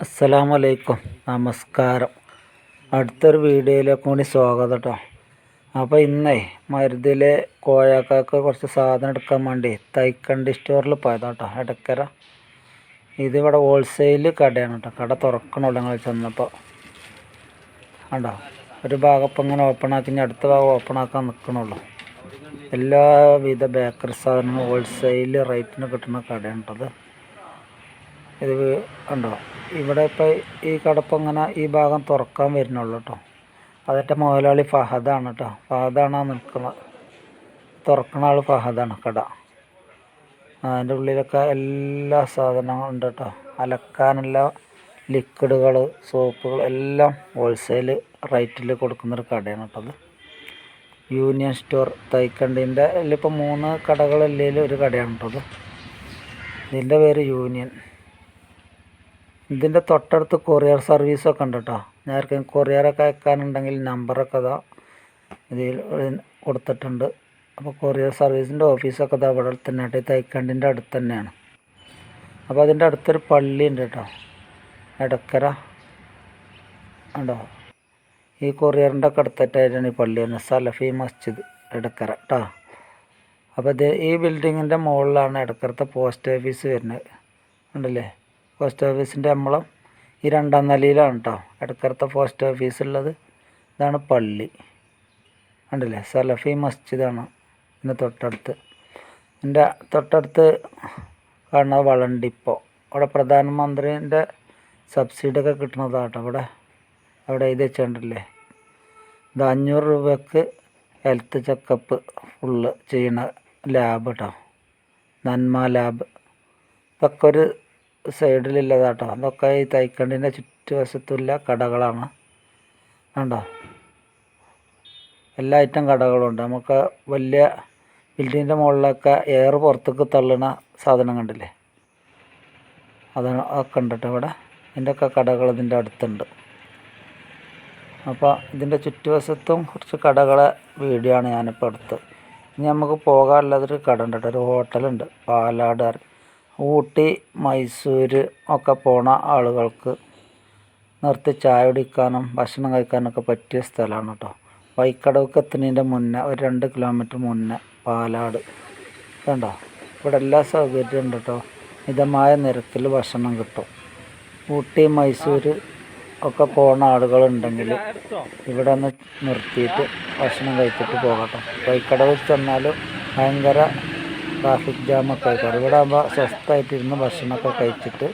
അസ്സലാമു അലൈക്കും നമസ്കാരം. അടുത്തൊരു വീഡിയോയിലേക്ക് കൂടി സ്വാഗതം കേട്ടോ അപ്പോൾ ഇന്നേ മരുതിലെ കോഴക്കാക്ക് കുറച്ച് സാധനം എടുക്കാൻ വേണ്ടി തൈക്കണ്ടി സ്റ്റോറിൽ പോയതാണ് കേട്ടോ എടക്കര. ഇതിവിടെ ഹോൾസെയിൽ കടയാണ് കേട്ടോ കട തുറക്കണുള്ളൂ ഞങ്ങൾ ചെന്നപ്പോൾ കണ്ടോ? ഒരു ഭാഗം ഇപ്പം ഇങ്ങനെ ഓപ്പൺ ആക്കി ഇനി അടുത്ത ഭാഗം ഓപ്പൺ ആക്കാൻ നിൽക്കണുള്ളൂ എല്ലാവിധ ബേക്കറി സാധനങ്ങളും ഹോൾസെയിൽ റേറ്റിന് കിട്ടുന്ന കടയാണ് കേട്ടത് ഇത് കണ്ടോ? ഇവിടെ ഇപ്പോൾ ഈ കടപ്പ് ഇങ്ങനെ ഈ ഭാഗം തുറക്കാൻ വരുന്നുള്ളൂ കേട്ടോ അതിന്റെ മുതലാളി ഫഹദാണ് കേട്ടോ ഫഹദാണ് നിൽക്കുന്നത് തുറക്കണ ആൾ ഫഹദാണ് കട. അതിന്റെ ഉള്ളിലൊക്കെ എല്ലാ സാധനങ്ങളും ഉണ്ട് കേട്ടോ അലക്കാനുള്ള ലിക്വിഡുകൾ സോപ്പുകൾ എല്ലാം ഹോൾസെയിൽ റേറ്റിൽ കൊടുക്കുന്നൊരു കടയാണ് കേട്ടത് യൂണിയൻ സ്റ്റോർ തൈക്കണ്ടീന്റെ ഇതിലിപ്പോൾ മൂന്ന് കടകളല്ലേ ഒരു കടയാണ് കേട്ടത് ഇതിന്റെ പേര് യൂണിയൻ. ഇതിന്റെ തൊട്ടടുത്ത് കൊറിയർ സർവീസൊക്കെ ഉണ്ട് കേട്ടോ ഞാൻ ആർക്കും കൊറിയറൊക്കെ അയക്കാനുണ്ടെങ്കിൽ നമ്പറൊക്കെ ഇതാ ഇതിൽ കൊടുത്തിട്ടുണ്ട്. അപ്പോൾ കൊറിയർ സർവീസിന്റെ ഓഫീസൊക്കെ ഇതാ ഇവിടെ തന്നെ കേട്ടോ ഈ തൈക്കണ്ടിന്റെ അടുത്ത് തന്നെയാണ്. അപ്പോൾ അതിന്റെ അടുത്തൊരു പള്ളി ഉണ്ട് കേട്ടോ എടക്കര. ഉണ്ടോ ഈ കൊറിയറിന്റെ ഒക്കെ അടുത്തായിട്ടാണ് ഈ പള്ളി തന്നെ സലഫി മസ്ജിദ് എടക്കര കേട്ടോ അപ്പോൾ ഇത് ഈ ബിൽഡിങ്ങിന്റെ മുകളിലാണ് എടക്കരത്തെ പോസ്റ്റ് ഓഫീസ് വരുന്നത്. ഉണ്ടല്ലേ പോസ്റ്റ് ഓഫീസിന്റെ അമ്പളം ഈ രണ്ടാം നിലയിലാണ് കേട്ടോ എടക്കരത്തെ പോസ്റ്റ് ഓഫീസ് ഉള്ളത് ഇതാണ് പള്ളി. ഉണ്ടല്ലേ സലഫി മസ്ജിദാണ് ഇതിന്റെ തൊട്ടടുത്ത്. എന്റെ തൊട്ടടുത്ത് കാണുന്നത് വളണ്ടിപ്പോ. അവിടെ പ്രധാനമന്ത്രിന്റെ സബ്സിഡി ഒക്കെ കിട്ടുന്നതാണ് കേട്ടോ അവിടെ. അവിടെ ഇത് വെച്ചിട്ടുണ്ടല്ലേ? ഇത് അഞ്ഞൂറ് രൂപയ്ക്ക് ഹെൽത്ത് ചെക്കപ്പ് ഫുള്ള് ചെയ്യണ ലാബ് കേട്ടോ നന്മ ലാബ് ഇതൊക്കെ ഒരു സൈഡിലുള്ളതാട്ടോ അതൊക്കെ ഈ തൈക്കണ്ടിന്റെ ചുറ്റുവശത്തുള്ള കടകളാണ്. കണ്ടോ? എല്ലാ ഐറ്റം കടകളുണ്ട്. നമുക്ക് വലിയ ബിൽഡിങ്ങിന്റെ മുകളിലൊക്കെ എയർ പുറത്തേക്ക് തള്ളുന്ന സാധനം കണ്ടില്ലേ? അതാണ് ഒക്കെ ഉണ്ട് ഇവിടെ. ഇതിന്റെയൊക്കെ കടകൾ ഇതിന്റെ അടുത്തുണ്ട്. അപ്പോൾ ഇതിന്റെ ചുറ്റുവശത്തും കുറച്ച് കടകളെ വീഡിയോ ആണ് ഞാനിപ്പോൾ എടുത്ത് ഇനി നമുക്ക് പോകാനുള്ളതൊരു കട ഉണ്ട് കേട്ടോ. ഒരു ഹോട്ടലുണ്ട് പാലാട്. ഊട്ടി മൈസൂർ ഒക്കെ പോണ ആളുകൾക്ക് നിർത്തി ചായ കുടിക്കാനും ഭക്ഷണം കഴിക്കാനൊക്കെ പറ്റിയ സ്ഥലമാണ് കേട്ടോ വൈക്കടവുക്ക് എത്തുന്നതിന്റെ മുന്നേ ഒരു രണ്ട് കിലോമീറ്റർ മുന്നേ പാലാട്. കണ്ടോ? ഇവിടെ എല്ലാ സൗകര്യവും ഉണ്ട് കേട്ടോ മിതമായ നിരക്കിൽ ഭക്ഷണം കിട്ടും. ഊട്ടി മൈസൂർ ഒക്കെ പോണ ആളുകളുണ്ടെങ്കിൽ ഇവിടെ ഒന്ന് നിർത്തിയിട്ട് ഭക്ഷണം കഴിച്ചിട്ട് പോകട്ടോ വൈക്കടവിൽ ചെന്നാലും ഭയങ്കര ട്രാഫിക് ജാമൊക്കെ ആയിക്കോട്ടെ. ഇവിടെ ആകുമ്പോൾ സ്വസ്ഥമായിട്ടിരുന്ന് ഭക്ഷണമൊക്കെ കഴിച്ചിട്ട്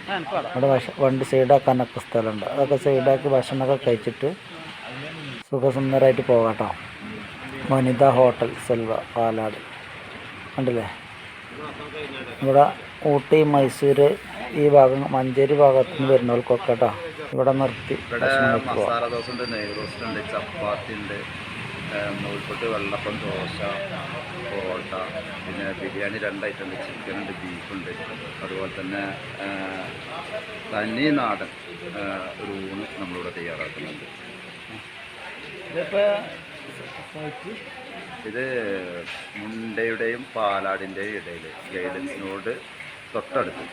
ഇവിടെ വണ്ടി സൈഡാക്കാനൊക്കെ സ്ഥലമുണ്ട്. അതൊക്കെ സൈഡാക്കി ഭക്ഷണമൊക്കെ കഴിച്ചിട്ട് സുഖസുന്ദരമായിട്ട് പോകാട്ടോ. വനിത ഹോട്ടൽ സെൽവ പാലാട്. കണ്ടില്ലേ? ഇവിടെ ഊട്ടി മൈസൂർ ഈ ഭാഗം മഞ്ചേരി ഭാഗത്തു നിന്ന് വരുന്നവർക്കൊക്കെ കേട്ടോ ഇവിടെ നിർത്തി ഭക്ഷണം നൂൽപ്പൊട്ട് വെള്ളപ്പം ദോശ പൊറോട്ട പിന്നെ ബിരിയാണി രണ്ട് ഐറ്റം ഉണ്ട് ചിക്കൻ ഉണ്ട് ബീഫ് ഉണ്ട് അതുപോലെ തന്നെ തനി നാടൻ ഒരു ഊണ് നമ്മളിവിടെ തയ്യാറാക്കുന്നുണ്ട്. ഇത് മുണ്ടയുടെയും പാലാടിന്റെയും ഇടയിൽ ഗൈഡൻസിനോട് തൊട്ടടുത്ത്.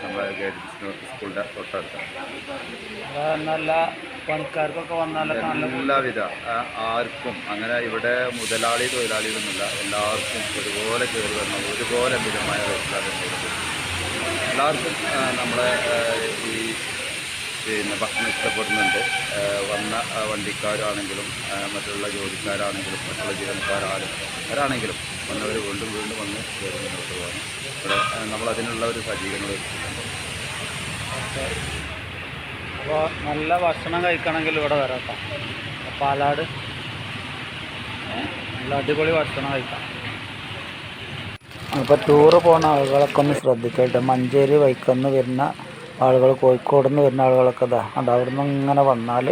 നമ്മുടെ ഗൈഡ് സ്കൂളിന്റെ തൊട്ടടുത്ത്. നല്ല പണിക്കാർക്കൊക്കെ വന്നാലൊക്കെ എല്ലാവിധ ആർക്കും അങ്ങനെ ഇവിടെ മുതലാളി തൊഴിലാളി ഒന്നുമില്ല എല്ലാവർക്കും ഒരുപോലെ കയറി വരണം ഒരുപോലെ മിതമായ കൊടുക്കുന്നത് എല്ലാവർക്കും നമ്മളെ ഈ പിന്നെ ഭക്ഷണം ഇഷ്ടപ്പെടുന്നുണ്ട്. വന്ന വണ്ടിക്കാരാണെങ്കിലും മറ്റുള്ള ജോലിക്കാരാണെങ്കിലും മറ്റുള്ള ജീവനക്കാരാണെങ്കിലും ആരാണെങ്കിലും വന്നവർ വീണ്ടും വീണ്ടും വന്ന് കയറി മുന്നോട്ട് പോകാൻ ഇവിടെ നമ്മളതിനുള്ള ഒരു സജ്ജീകരണം ഒരുക്കുന്നുണ്ട്. അപ്പോൾ നല്ല ഭക്ഷണം കഴിക്കണമെങ്കിൽ ഇവിടെ വരാം പാലാട്. നല്ല അടിപൊളി ഭക്ഷണം കഴിക്കാം. അപ്പോൾ ടൂറ് പോകുന്ന ആളുകളൊക്കെ ഒന്ന് ശ്രദ്ധിക്കട്ടെ. മഞ്ചേരി വൈക്കന്ന് വരുന്ന ആളുകൾ കോഴിക്കോട് നിന്ന് വരുന്ന ആളുകളൊക്കെ ഇതാ. അത് അവിടെ നിന്ന് ഇങ്ങനെ വന്നാൽ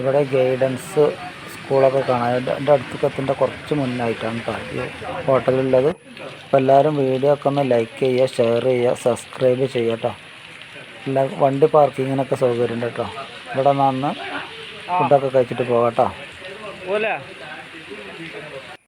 ഇവിടെ ഗൈഡൻസ് സ്കൂളൊക്കെ കാണാം. എന്റെ അടുത്തൊക്കെ എത്തേണ്ട കുറച്ച് മുന്നായിട്ടാണ് ഈ ഹോട്ടലുള്ളത് അപ്പോൾ എല്ലാവരും വീഡിയോ ഒക്കെ ഒന്ന് ലൈക്ക് ചെയ്യുക ഷെയർ ചെയ്യുക സബ്സ്ക്രൈബ് ചെയ്യുക കേട്ടോ. വണ്ടി പാർക്കിങ്ങിനൊക്കെ സൗകര്യം ഉണ്ട് കേട്ടോ. ഇവിടെ നിന്ന് ഫുഡൊക്കെ കഴിച്ചിട്ട് പോകാം കേട്ടോ.